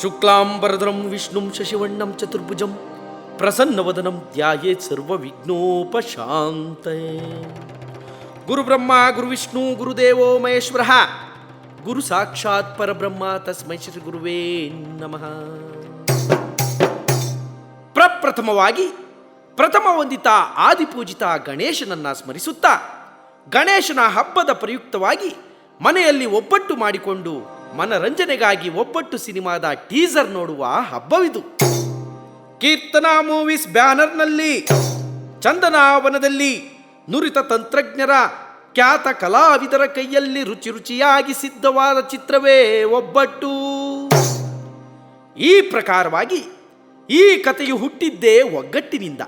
ಶುಕ್ಲಾಂಬರಧರಂ ವಿಷ್ಣುಂ ಶಶಿವಣ್ಣಂ ಚತುರ್ಭುಜಂ ಪ್ರಸನ್ನವದನಂ ಧ್ಯಾಯೇತ್ ಬ್ರಹ್ಮ ಗುರುಬ್ರಹ್ಮ ಗುರುವಿಷ್ಣು ಗುರುದೇವೋ ಮಹೇಶ್ವರ. ಗುರು ಸಾಕ್ಷಾತ್ ಪರಬ್ರಹ್ಮ, ತಸ್ಮೈ ಶ್ರೀ ಗುರುವೇ ನಮಃ. ಪ್ರಪ್ರಥಮವಾಗಿ ಪ್ರಥಮ ವಂದಿತ ಆದಿಪೂಜಿತ ಗಣೇಶನನ್ನ ಸ್ಮರಿಸುತ್ತಾ, ಗಣೇಶನ ಹಬ್ಬದ ಪ್ರಯುಕ್ತವಾಗಿ ಮನೆಯಲ್ಲಿ ಒಬ್ಬಟ್ಟು ಮಾಡಿಕೊಂಡು ಮನರಂಜನೆಗಾಗಿ ಒಬ್ಬಟ್ಟು ಸಿನಿಮಾದ ಟೀಸರ್ ನೋಡುವ ಹಬ್ಬವಿದು. ಕೀರ್ತನಾ ಮೂವೀಸ್ ಬ್ಯಾನರ್ನಲ್ಲಿ, ಚಂದನಾವನದಲ್ಲಿ ನುರಿತ ತಂತ್ರಜ್ಞರ ಖ್ಯಾತ ಕಲಾವಿದರ ಕೈಯಲ್ಲಿ ರುಚಿ ರುಚಿಯಾಗಿ ಸಿದ್ಧವಾದ ಚಿತ್ರವೇ ಒಬ್ಬಟ್ಟು. ಈ ಪ್ರಕಾರವಾಗಿ ಈ ಕಥೆಯು ಹುಟ್ಟಿದ್ದೇ ಒಗ್ಗಟ್ಟಿನಿಂದ.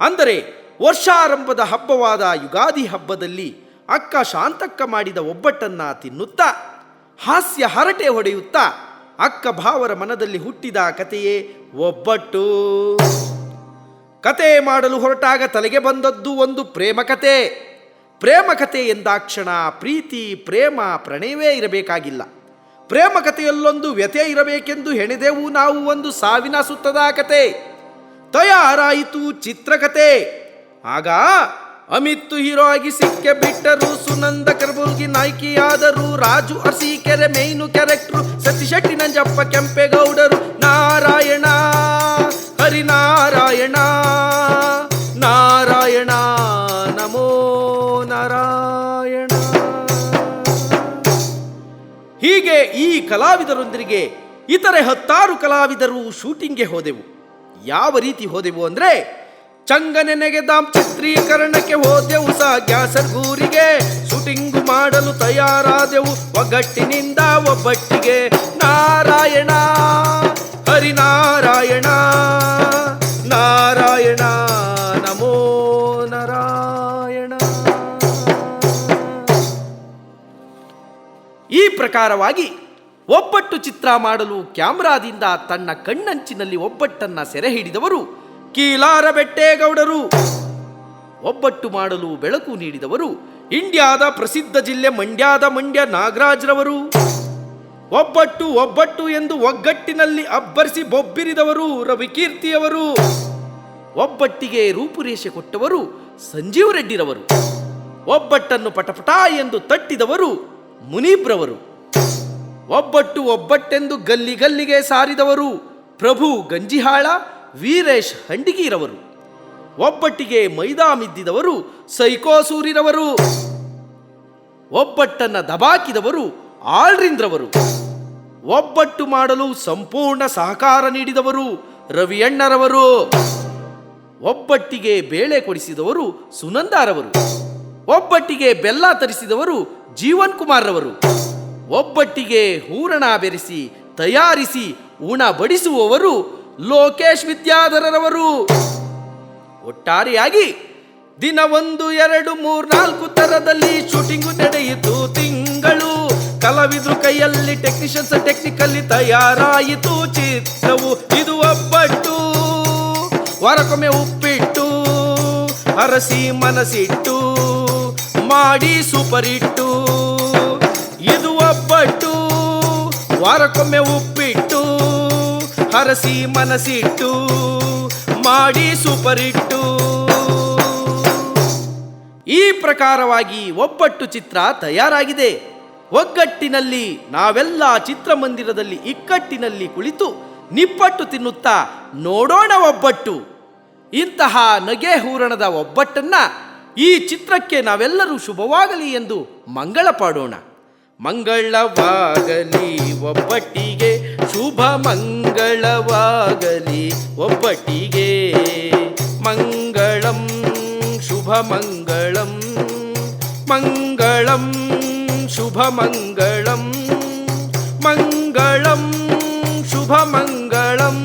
ಅಂದರೆ ವರ್ಷಾರಂಭದ ಹಬ್ಬವಾದ ಯುಗಾದಿ ಹಬ್ಬದಲ್ಲಿ ಅಕ್ಕ ಶಾಂತಕ್ಕ ಮಾಡಿದ ಒಬ್ಬಟ್ಟನ್ನ ತಿನ್ನುತ್ತಾ ಹಾಸ್ಯ ಹರಟೆ ಹೊಡೆಯುತ್ತಾ ಅಕ್ಕ ಭಾವರ ಮನದಲ್ಲಿ ಹುಟ್ಟಿದ ಕಥೆಯೇ ಒಬ್ಬಟ್ಟು. ಕತೆ ಮಾಡಲು ಹೊರಟಾಗ ತಲೆಗೆ ಬಂದದ್ದು ಒಂದು ಪ್ರೇಮ ಕತೆ. ಪ್ರೇಮ ಕಥೆ ಎಂದಾಕ್ಷಣ ಪ್ರೀತಿ, ಪ್ರೇಮ, ಪ್ರಣಯವೇ ಇರಬೇಕಾಗಿಲ್ಲ. ಪ್ರೇಮ ಕಥೆಯಲ್ಲೊಂದು ವ್ಯತೆ ಇರಬೇಕೆಂದು ಹೆಣೆದೆವು ನಾವು ಒಂದು ಸಾವಿನ ಸುತ್ತದ ಕತೆ. ತಯಾರಾಯಿತು ಚಿತ್ರಕತೆ. ಆಗ ಅಮಿತ್ ಹೀರೋ ಆಗಿ ಸಿಕ್ಕೆ ಬಿಟ್ಟರು. ಸುನಂದ ಕರ್ಬುಲ್ಗಿ ನಾಯ್ಕಿಯಾದರು. Raju Arsikere main character. ಸತಿ ಶೆಟ್ಟಿ ನಂಜಪ್ಪ ಕೆಂಪೇಗೌಡರು. ನಾರಾಯಣ, ಹರಿನಾರಾಯಣ, ನಾರಾಯಣ, ನಮೋ ನಾರಾಯಣ. ಹೀಗೆ ಈ ಕಲಾವಿದರೊಂದಿಗೆ ಇತರೆ ಹತ್ತಾರು ಕಲಾವಿದರು ಶೂಟಿಂಗ್ಗೆ ಹೋದೆವು. ಯಾವ ರೀತಿ ಹೋದೆವು ಅಂದ್ರೆ ಚಂಗನೆನೆಗೆ ದಾಮ್ ಚಿತ್ರೀಕರಣಕ್ಕೆ ಹೋದೆವು ಸಹ ಗ್ಯಾಸರ್ಗೂರಿಗೆ ಶೂಟಿಂಗ್ ಮಾಡಲು ತಯಾರಾದೆವು ಒಗ್ಗಟ್ಟಿನಿಂದ ಒಬ್ಬಟ್ಟಿಗೆ. ನಾರಾಯಣ, ಹರಿನಾರಾಯಣ, ನಾರಾಯಣ, ನಮೋ ನಾರಾಯಣ. ಈ ಪ್ರಕಾರವಾಗಿ ಒಬ್ಬಟ್ಟು ಚಿತ್ರ ಮಾಡಲು ಕ್ಯಾಮ್ರಾದಿಂದ ತನ್ನ ಕಣ್ಣಂಚಿನಲ್ಲಿ ಒಬ್ಬಟ್ಟನ್ನು ಸೆರೆ ಹಿಡಿದವರು ಕೀಲಾರ ಬೆಟ್ಟೇಗೌಡರು. ಒಬ್ಬಟ್ಟು ಮಾಡಲು ಬೆಳಕು ನೀಡಿದವರು ಇಂಡಿಯಾದ ಪ್ರಸಿದ್ಧ ಜಿಲ್ಲೆ ಮಂಡ್ಯದ ಮಂಡ್ಯ ನಾಗರಾಜ್ರವರು. ಒಬ್ಬಟ್ಟು ಒಬ್ಬಟ್ಟು ಎಂದು ಒಗ್ಗಟ್ಟಿನಲ್ಲಿ ಅಬ್ಬರಿಸಿ ಬೊಬ್ಬಿರಿದವರು ರವಿಕೀರ್ತಿಯವರು. ಒಬ್ಬಟ್ಟಿಗೆ ರೂಪುರೇಷೆ ಕೊಟ್ಟವರು ಸಂಜೀವ್ ರೆಡ್ಡಿರವರು. ಒಬ್ಬಟ್ಟನ್ನು ಪಟಪಟ ಎಂದು ತಟ್ಟಿದವರು ಮುನೀಬ್ರವರು. ಒಬ್ಬಟ್ಟು ಒಬ್ಬಟ್ಟೆಂದು ಗಲ್ಲಿ ಗಲ್ಲಿಗೆ ಸಾರಿದವರು ಪ್ರಭು ಗಂಜಿಹಾಳ ವೀರೇಶ್ ಹಂಡಿಗೀರವರು. ಒಬ್ಬಟ್ಟಿಗೆ ಮೈದಾ ಮಿದ್ದಿದವರು ಸೈಕೋಸೂರಿರವರು ಒಬ್ಬಟ್ಟನ್ನು ದಬಾಕಿದವರು ಆಳ್ರಿಂದ್ರವರು. ಒಬ್ಬಟ್ಟು ಮಾಡಲು ಸಂಪೂರ್ಣ ಸಹಕಾರ ನೀಡಿದವರು ರವಿಯಣ್ಣರವರು. ಒಬ್ಬಟ್ಟಿಗೆ ಬೇಳೆ ಕೊಡಿಸಿದವರು ಸುನಂದಾರವರು. ಒಬ್ಬಟ್ಟಿಗೆ ಬೆಲ್ಲ ತರಿಸಿದವರು ಜೀವನ್ ಕುಮಾರ್ರವರು ಒಬ್ಬಟ್ಟಿಗೆ ಹೂರಣ ಬೆರೆಸಿ ತಯಾರಿಸಿ ಉಣ ಬಡಿಸುವವರು ಲೋಕೇಶ್ ವಿದ್ಯಾಧರರವರು ಒಟ್ಟಾರೆಯಾಗಿ ದಿನ ಒಂದು ಎರಡು ನಾಲ್ಕು ತರದಲ್ಲಿ ಶೂಟಿಂಗು ನಡೆಯಿತು. ತಿಂಗಳು ಕಲಾವಿದ್ರು ಕೈಯಲ್ಲಿ ಟೆಕ್ನಿಷಿಯನ್ಸ್ ಟೆಕ್ನಿಕಲ್ಲಿ ತಯಾರಾಯಿತು. ಚಿತ್ರವು ಇದು ಒಬ್ಬಟ್ಟು, ವಾರಕ್ಕೊಮ್ಮೆ ಉಪ್ಪಿಟ್ಟು, ಅರಸಿ ಮನಸಿಟ್ಟು, ಮಾಡಿ ಸೂಪರ್ ಇಟ್ಟು ಇದು ಒಬ್ಬಟ್ಟು, ವಾರಕ್ಕೊಮ್ಮೆ ಉಪ್ಪಿಟ್ಟು. ಹರಸಿ ಮನಸಿಟ್ಟು, ಮಾಡಿ ಸೂಪರಿಟ್ಟು. ಈ ಪ್ರಕಾರವಾಗಿ ಒಬ್ಬಟ್ಟು ಚಿತ್ರ ತಯಾರಾಗಿದೆ. ಒಗ್ಗಟ್ಟಿನಲ್ಲಿ ನಾವೆಲ್ಲ ಚಿತ್ರಮಂದಿರದಲ್ಲಿ ಇಕ್ಕಟ್ಟಿನಲ್ಲಿ ಕುಳಿತು ನಿಪ್ಪಟ್ಟು ತಿನ್ನುತ್ತಾ ನೋಡೋಣ ಒಬ್ಬಟ್ಟು. ಇಂತಹ ನಗೆ ಹೂರಣದ ಒಬ್ಬಟ್ಟನ್ನ ಈ ಚಿತ್ರಕ್ಕೆ ನಾವೆಲ್ಲರೂ ಶುಭವಾಗಲಿ ಎಂದು ಮಂಗಳ ಪಾಡೋಣ. ಮಂಗಳವಾಗಲಿ ಒಬ್ಬಟ್ಟಿಗೆ. ಶುಭ ಮಂಗಳವಾಗಲಿ ಒಬ್ಬಟ್ಟಿಗೆ ಮಂಗಳಂ ಶುಭ ಮಂಗಳಂ ಮಂಗಳಂ ಶುಭ ಮಂಗಳಂ ಮಂಗಳಂ ಶುಭ ಮಂಗಳಂ